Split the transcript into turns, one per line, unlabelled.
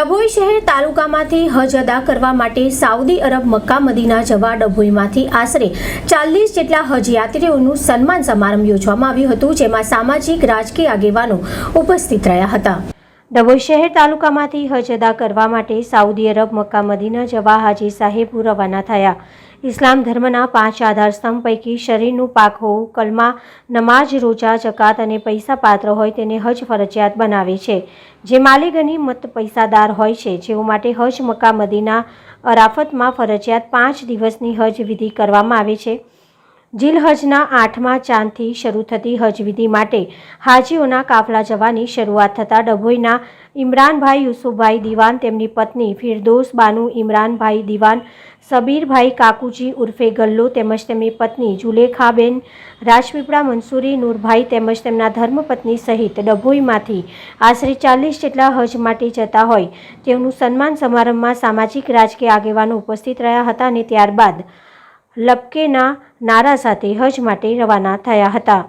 ડભોઈ શહેર તાલુકામાંથી હજ અદા કરવા માટે સાઉદી અરબ મક્કા મદીના જવા ડભોઈમાંથી આશરે ચાલીસ જેટલા હજ યાત્રીઓનું સન્માન સમારંભ યોજવામાં આવ્યું હતું, જેમાં સામાજિક, રાજકીય આગેવાનો ઉપસ્થિત રહ્યા હતા. ડભોઈ શહેર તાલુકામાંથી હજ અદા કરવા માટે સાઉદી અરબ, મક્કા મદીના જવા હાજી સાહેબ રવાના થયા. ઇસ્લામ ધર્મના પાંચ આધારસ્તંભ પૈકી શરીરનું પાક હોવું, કલમા નમાજ રોજા, જકાત અને પૈસા પાત્ર હોય તેને હજ ફરજિયાત બનાવે છે. જે માલિગની મત પૈસાદાર હોય છે, જેઓ માટે હજ મક્કા, મદીના, અરાફતમાં ફરજિયાત પાંચ દિવસની હજ વિધિ કરવામાં આવે છે. જીલહજના આઠમા ચાંદથી શરૂ થતી હજવિધિ માટે હાજીઓના કાફલા જવાની શરૂઆત થતાં ડભોઈના ઇમરાનભાઈ યુસુફભાઈ દિવાન, તેમની પત્ની ફિરદોસ બાનુ, ઇમરાનભાઈ દિવાન, સબીરભાઈ કાકુજી ઉર્ફે ગલ્લો તેમજ તેમની પત્ની જુલેખાબેન, રાજપીપળા મંસૂરી નૂરભાઈ તેમજ તેમના ધર્મપત્ની સહિત ડભોઈમાંથી આશરે ચાલીસ જેટલા હજ માટે જતા હોય તેઓનું સન્માન સમારંભમાં સામાજિક રાજકીય આગેવાનો ઉપસ્થિત રહ્યા હતા અને ત્યારબાદ લપકેના નારા સાથે હજ માટે રવાના થયા હતા.